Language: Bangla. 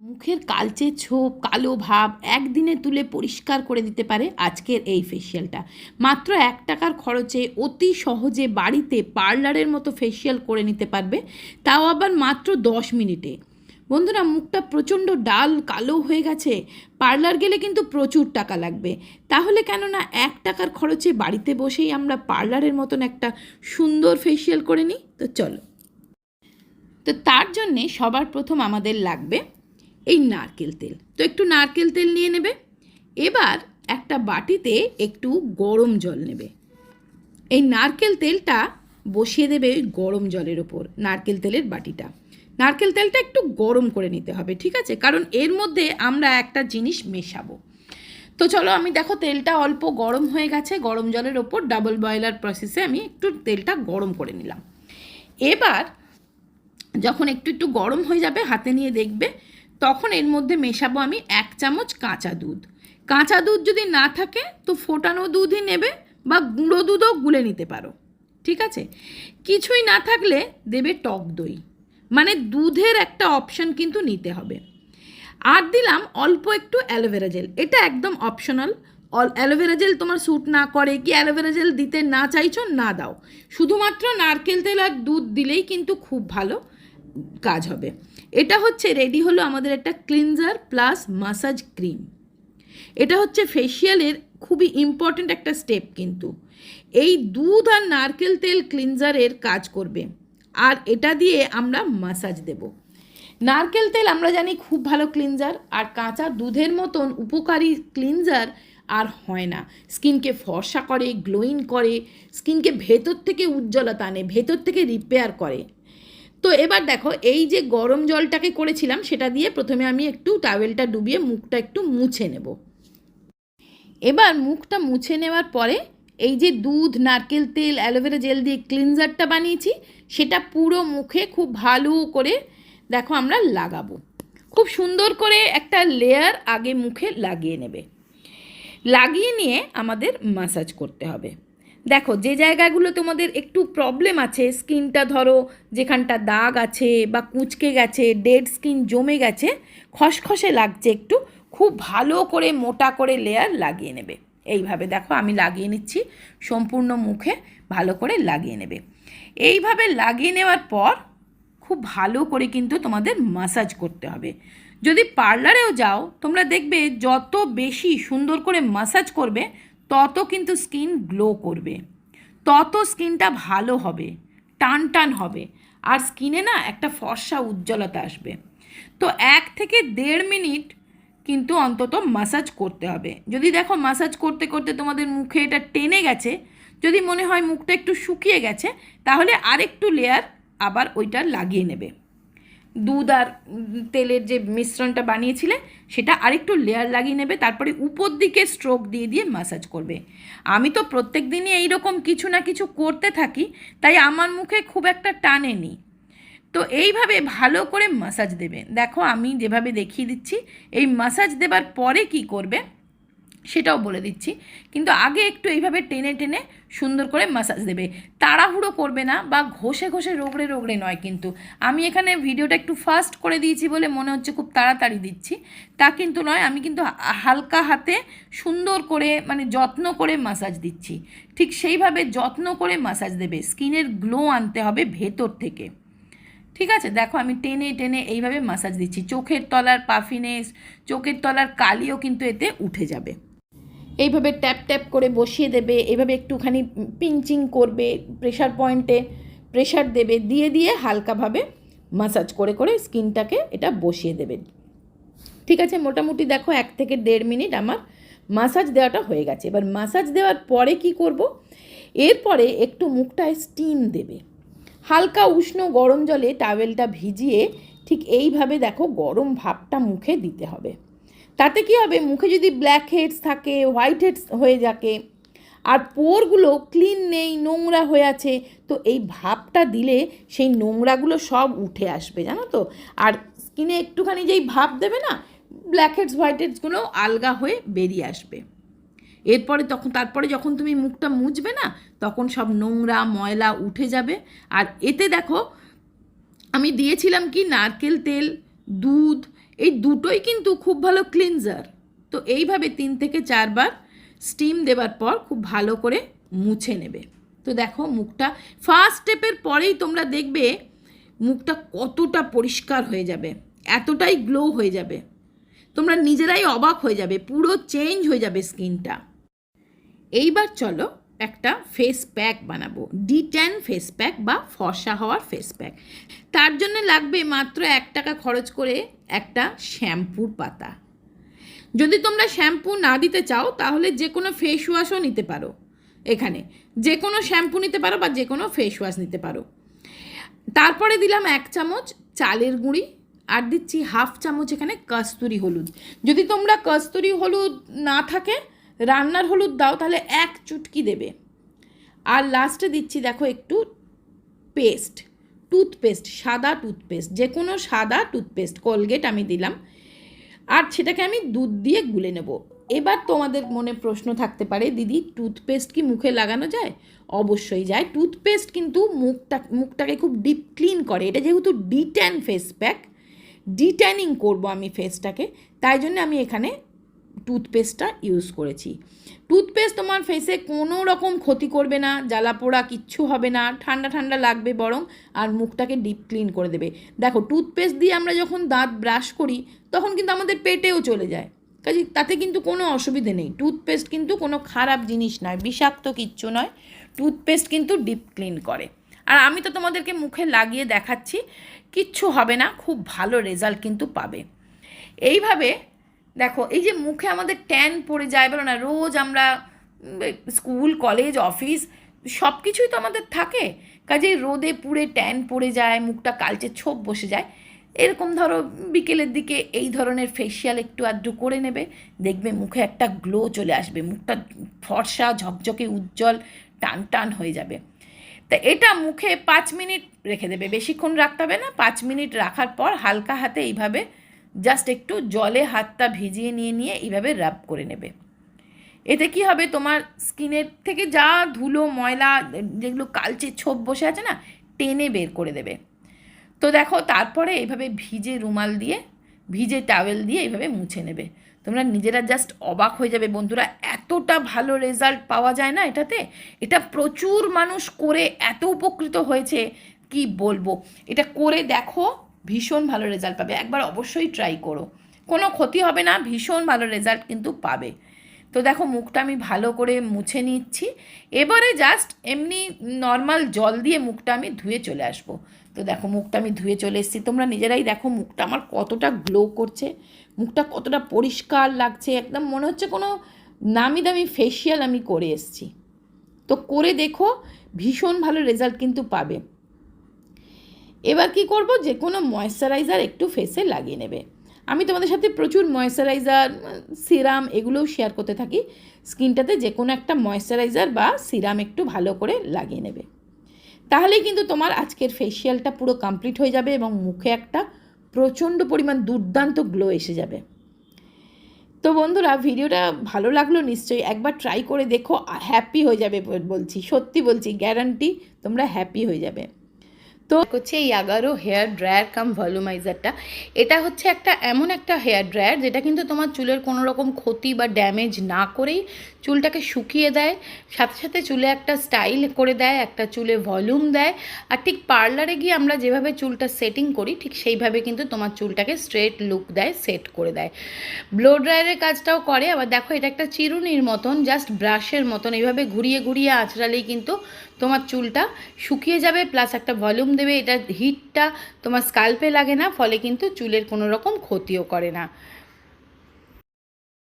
মুখের কালচে ছোপ, কালো ভাব একদিনে তুলে পরিষ্কার করে দিতে পারে আজকের এই ফেসিয়ালটা মাত্র এক টাকার খরচে অতি সহজে বাড়িতে পার্লারের মতো ফেসিয়াল করে নিতে পারবে, তাও আবার মাত্র দশ মিনিটে। বন্ধুরা, মুখটা প্রচণ্ড ডাল, কালো হয়ে গেছে, পার্লার গেলে কিন্তু প্রচুর টাকা লাগবে। তাহলে কেননা এক টাকার খরচে বাড়িতে বসেই আমরা পার্লারের মতন একটা সুন্দর ফেসিয়াল করে নিই? তো চলো। তো তার জন্যে সবার প্রথম আমাদের লাগবে এই নারকেল তেল। তো একটু নারকেল তেল নিয়ে নেবে। এবার একটা বাটিতে একটু গরম জল নেবে। এই নারকেল তেলটা বসিয়ে দেবে ওই গরম জলের ওপর, নারকেল তেলের বাটিটা। নারকেল তেলটা একটু গরম করে নিতে হবে, ঠিক আছে? কারণ এর মধ্যে আমরা একটা জিনিস মেশাবো। তো চলো আমি দেখো তেলটা অল্প গরম হয়ে গেছে, গরম জলের ওপর ডাবল বয়লার প্রসেসে আমি একটু তেলটা গরম করে নিলাম। এবার যখন একটু একটু গরম হয়ে যাবে, হাতে নিয়ে দেখবে তখন এর মধ্যে মেশাবো আমি এক চামচ কাঁচা দুধ। কাঁচা দুধ যদি না থাকে, তো ফোটানো দুধই নেবে বা গুঁড়ো দুধও গুলে নিতে পারো। ঠিক আছে? কিছুই না থাকলে দেবে টক দই। মানে দুধের একটা অপশন কিন্তু নিতে হবে। আর দিলাম অল্প একটু অ্যালোভেরা জেল। এটা একদম optional. Or aloe vera gel তোমার স্যুট না করে কি অ্যালোভেরা জেল দিতে না চাইছো, না দাও। শুধুমাত্র নারকেল তেল আর দুধ দিলেই কিন্তু খুব ভালো। কাজ হবে। এটা হচ্ছে রেডি হলো আমাদের একটা ক্লিনজার প্লাস মাসাজ ক্রিম এটা হচ্ছে ফেসিয়ালের খুবই ইম্পর্ট্যান্ট একটা স্টেপ কিন্তু। এই দুধ আর নারকেল তেল ক্লিনজারের কাজ করবে। আর এটা দিয়ে আমরা মাসাজ দেব। নারকেল তেল আমরা জানি খুব ভালো ক্লিনজার আর কাঁচা দুধের মতন উপকারী ক্লিনজার আর হয় না। স্কিনকে ফর্সা করে গ্লোয়িং করে স্কিনকে ভেতর থেকে উজ্জ্বলতা আনে, ভেতর থেকে রিপেয়ার করে। তো এবার দেখো, এই যে গরম জলটাকে করেছিলাম, সেটা দিয়ে প্রথমে আমি একটু টাওয়েলটা ডুবিয়ে মুখটা একটু মুছে নেব। এবার মুখটা মুছে নেওয়ার পরে এই যে দুধ, নারকেল তেল, অ্যালোভেরা জেল দিয়ে ক্লিনজারটা বানিয়েছি, সেটা পুরো মুখে খুব ভালো করে দেখো আমরা লাগাবো। খুব সুন্দর করে একটা লেয়ার আগে মুখে লাগিয়ে নেবে। লাগিয়ে নিয়ে আমাদের মাসাজ করতে হবে। দেখো, যে জায়গাগুলো তোমাদের একটু প্রবলেম আছে, স্কিনটা ধরো, যেখানটা দাগ আছে বা কুঁচকে গেছে ডেড স্কিন জমে গেছে, খসখসে লাগছে একটু, খুব ভালো করে মোটা করে লেয়ার লাগিয়ে নেবে। এইভাবে দেখো, আমি লাগিয়ে নিচ্ছি, সম্পূর্ণ মুখে ভালো করে লাগিয়ে নেবে। এইভাবে লাগিয়ে নেওয়ার পর খুব ভালো করে কিন্তু তোমাদের মাসাজ করতে হবে। যদি পার্লারেও যাও, তোমরা দেখবে যত বেশি সুন্দর করে মাসাজ করবে তত কিন্তু স্কিন গ্লো করবে। তত স্কিনটা ভালো হবে টান টান হবে। আর স্কিনে না একটা ফর্সা উজ্জ্বলতা আসবে। তো এক থেকে দেড় মিনিট কিন্তু অন্তত মাসাজ করতে হবে। যদি দেখো মাসাজ করতে করতে তোমাদের মুখে এটা টেনে গেছে, যদি মনে হয় মুখটা একটু শুকিয়ে গেছে, তাহলে আরেকটু লেয়ার আবার ওইটা লাগিয়ে নেবে। দুধ আর তেলের যে মিশ্রণটা বানিয়েছিলে, সেটা আরেকটু লেয়ার লাগিয়ে নেবে, তারপরে উপর দিকে স্ট্রোক দিয়ে দিয়ে মাসাজ করবে। আমি তো প্রত্যেক দিনই এইরকম কিছু না কিছু করতে থাকি, তাই আমার মুখে খুব একটা টানেনি। তো এইভাবে ভালো করে মাসাজ দেবে। দেখো আমি যেভাবে দেখিয়ে দিচ্ছি, এই মাসাজ দেবার পরে কি করবে সেটাও বলে দিচ্ছি। কিন্তু আগে একটু এইভাবে টেনে টেনে সুন্দর করে মাসাজ দেবে। তাড়াহুড়ো করবে না বা ঘষে ঘষে রোগড়ে রোগড়ে নয় কিন্তু। আমি এখানে ভিডিওটা একটু ফাস্ট করে দিয়েছি বলে মনে হচ্ছে খুব তাড়াতাড়ি দিচ্ছি। তা কিন্তু নয়, আমি কিন্তু হালকা হাতে সুন্দর করে মানে যত্ন করে মাসাজ দিচ্ছি। ঠিক সেইভাবে যত্ন করে মাসাজ দেবে। স্কিনের গ্লো আনতে হবে ভেতর থেকে। ঠিক আছে? দেখো আমি টেনে টেনে এইভাবে মাসাজ দিচ্ছি। চোখের তলার পাফিনেস চোখের তলার কালিও কিন্তু এতে উঠে যাবে। এইভাবে ট্যাপ ট্যাপ করে বসিয়ে দেবে এভাবে একটুখানি পিঞ্চিং করবে প্রেশার পয়েন্টে প্রেশার দেবে, দিয়ে দিয়ে হালকাভাবে মাসাজ করে করে স্কিনটাকে এটা বসিয়ে দেবে। ঠিক আছে, মোটামুটি দেখো এক থেকে দেড় মিনিট আমার মাসাজ দেওয়াটা হয়ে গেছে। এবার মাসাজ দেওয়ার পরে কি করব? এরপরে একটু মুখটায় স্টিম দেবে। হালকা উষ্ণ গরম জলে টাওয়েলটা ভিজিয়ে ঠিক এইভাবে দেখো গরম ভাবটা মুখে দিতে হবে। তাতে কি হবে? মুখে যদি ব্ল্যাক হেডস থাকে হোয়াইট হেডস হয়ে যাকে, আর পোরগুলো ক্লিন নেই, নোংরা হয়ে আছে, তো এই ভাবটা দিলে সেই নোংরাগুলো সব উঠে আসবে, জানো তো? আর স্কিনে একটুখানি যেই ভাব দেবে না ব্ল্যাক হেডস হোয়াইট হেডসগুলো আলগা হয়ে বেরিয়ে আসবে। এরপরে তখন, তারপরে যখন তুমি মুখটা মুছবে না, তখন সব নোংরা, ময়লা উঠে যাবে। আর এতে দেখো, আমি দিয়েছিলাম কি? নারকেল তেল, দুধ এই দুটোই কিন্তু খুব ভালো ক্লিনজার তো এইভাবে তিন থেকে চারবার স্টিম দেওয়ার পর খুব ভালো করে মুছে নেবে। তো দেখো মুখটা ফার্স্ট স্টেপের পরেই তোমরা দেখবে মুখটা কতটা পরিষ্কার হয়ে যাবে, এতটাই গ্লো হয়ে যাবে। তোমরা নিজেরাই অবাক হয়ে যাবে, পুরো চেঞ্জ হয়ে যাবে স্কিনটা এইবার চলো একটা ফেস প্যাক বানাবো। ডি ট্যান ফেস প্যাক বা ফসা হওয়ার ফেস প্যাক তার জন্য লাগবে মাত্র এক টাকা খরচ করে একটা শ্যাম্পুর পাতা। যদি তোমরা শ্যাম্পু না দিতে চাও, তাহলে যে কোনো ফেস ওয়াশও নিতে পারো। এখানে যে কোনো শ্যাম্পু নিতে পারো বা যে কোনো ফেস ওয়াশ নিতে পারো। তারপরে দিলাম এক চামচ চালের গুঁড়ি আর দিচ্ছি হাফ চামচ এখানে কস্তুরি হলুদ। যদি তোমরা কস্তুরি হলুদ না থাকে রান্নার হলুদ দাও, তাহলে এক চুটকি দেবে। আর লাস্টে দিচ্ছি, দেখো, একটু পেস্ট টুথপেস্ট সাদা টুথপেস্ট যে কোনো সাদা টুথপেস্ট কোলগেট আমি দিলাম। আর সেটাকে আমি দুধ দিয়ে গুলে নেব। এবার তোমাদের মনে প্রশ্ন থাকতে পারে, দিদি টুথপেস্ট কি মুখে লাগানো যায়? অবশ্যই যায়। টুথপেস্ট কিন্তু মুখটা, মুখটাকে খুব ডিপ ক্লিন করে। এটা যেহেতু ডিট্যান ফেস প্যাক ডিট্যানিং করব আমি ফেসটাকে তাই জন্য আমি এখানে টুথপেস্টটা ইউজ করেছি। টুথপেস্ট তোমার ফেসে কোনো রকম ক্ষতি করবে না জ্বালা পোড়া কিচ্ছু হবে না, ঠান্ডা ঠান্ডা লাগবে বরং, আর মুখটাকে ডিপ ক্লিন করে দেবে। দেখো টুথপেস্ট দিয়ে আমরা যখন দাঁত ব্রাশ করি, তখন কিন্তু আমাদের পেটেও চলে যায়। কাজে তাতে কিন্তু কোনো অসুবিধে নেই। টুথপেস্ট কিন্তু কোনো খারাপ জিনিস নয়, বিষাক্ত কিচ্ছু নয়। টুথপেস্ট কিন্তু ডিপ ক্লিন করে। আর আমি তো তোমাদেরকে মুখে লাগিয়ে দেখাচ্ছি, কিচ্ছু হবে না, খুব ভালো রেজাল্ট কিন্তু পাবে। এইভাবে দেখো, এই যে মুখে আমাদের ট্যান পড়ে যায় বলো না, রোজ আমরা স্কুল, কলেজ, অফিস সব কিছুই তো আমাদের থাকে। কাজেই রোদে পুড়ে ট্যান পড়ে যায়, মুখটা কালচে ছোপ বসে যায়। এরকম ধরো বিকেলের দিকে এই ধরনের ফেসিয়াল একটু আধটু করে নেবে, দেখবে মুখে একটা গ্লো চলে আসবে, মুখটা ফর্সা, ঝকঝকে, উজ্জ্বল, টান টান হয়ে যাবে। তা এটা মুখে পাঁচ মিনিট রেখে দেবে, বেশিক্ষণ রাখতে হবে না, পাঁচ মিনিট রাখার পর হালকা হাতে এইভাবে জাস্ট একটু জলে হাতটা ভিজিয়ে নিয়ে নিয়ে এইভাবে রাব করে নেবে। এতে কি হবে? তোমার স্কিনের থেকে যা ধুলো, ময়লা, যেগুলো কালচে ছোপ বসে আছে না, টেনে বের করে দেবে। তো দেখো, তারপরে এইভাবে ভিজে রুমাল দিয়ে, ভিজে টাওয়েল দিয়ে এইভাবে মুছে নেবে। তোমরা নিজেরা জাস্ট অবাক হয়ে যাবে বন্ধুরা, এতটা ভালো রেজাল্ট পাওয়া যায় না এটাতে। এটা প্রচুর মানুষ করে, এত উপকৃত হয়েছে, কি বলব? এটা করে দেখো ভীষণ ভালো রেজাল্ট পাবে। একবার অবশ্যই ট্রাই করো। কোনো ক্ষতি হবে না, ভীষণ ভালো রেজাল্ট কিন্তু পাবে। তো দেখো, মুখটা আমি ভালো করে মুছে নিচ্ছি। এবারে জাস্ট এমনি নর্মাল জল দিয়ে মুখটা আমি ধুয়ে চলে আসব। তো দেখো, মুখটা আমি ধুয়ে চলে এসেছি। তোমরা নিজেরাই দেখো, মুখটা আমার কতটা গ্লো করছে। মুখটা কতটা পরিষ্কার লাগছে। একদম মনে হচ্ছে কোনো নামি দামি ফেসিয়াল আমি করে এসেছি। তো করে দেখো, ভীষণ ভালো রেজাল্ট কিন্তু পাবে। এবার কি করব? যে কোনো ময়েশ্চারাইজার একটু ফেসে লাগিয়ে নেবে। আমি তোমাদের সাথে প্রচুর ময়েশ্চারাইজার সিরাম এগুলোও শেয়ার করতে থাকি। স্কিনটাতে যে কোনো একটা ময়েশ্চারাইজার বা সিরাম একটু ভালো করে লাগিয়ে নেবে। তাহলেই কিন্তু তোমার আজকের ফেসিয়ালটা পুরো কমপ্লিট হয়ে যাবে এবং মুখে একটা প্রচণ্ড পরিমাণ দুর্দান্ত গ্লো এসে যাবে। তো বন্ধুরা, ভিডিওটা ভালো লাগল নিশ্চয়ই একবার ট্রাই করে দেখো হ্যাপি হয়ে যাবে বলছি, সত্যি বলছি গ্যারান্টি তোমরা হ্যাপি হয়ে যাবে। তো হচ্ছে এই এগারো হেয়ার ড্রায়ার কাম ভলিউমাইজারটা। এটা হচ্ছে একটা এমন একটা হেয়ার ড্রায়ার যেটা কিন্তু তোমার চুলের কোনো রকম ক্ষতি বা ড্যামেজ না করেই চুলটাকে শুকিয়ে দেয়, সাথে সাথে চুলে একটা স্টাইল করে দেয়, একটা চুলে ভলিউম দেয়, আর ঠিক পার্লারে গিয়ে আমরা যেভাবে চুলটা সেটিং করি, ঠিক সেইভাবে কিন্তু তোমার চুলটাকে স্ট্রেট লুক দেয়, সেট করে দেয়। ব্লো ড্রায়ারের কাজটাও করে, আবার দেখো এটা একটা চিরুনির মতন, জাস্ট ব্রাশের মতন, এইভাবে ঘুরিয়ে ঘুরিয়ে আঁচড়ালেই কিন্তু তোমার চুলটা শুকিয়ে যাবে প্লাস একটা ভলিউম দেবে, এটা হিটটা তোমার স্কাল্পে লাগে না, ফলে কিন্তু চুলের কোনো রকম ক্ষতিও করে না।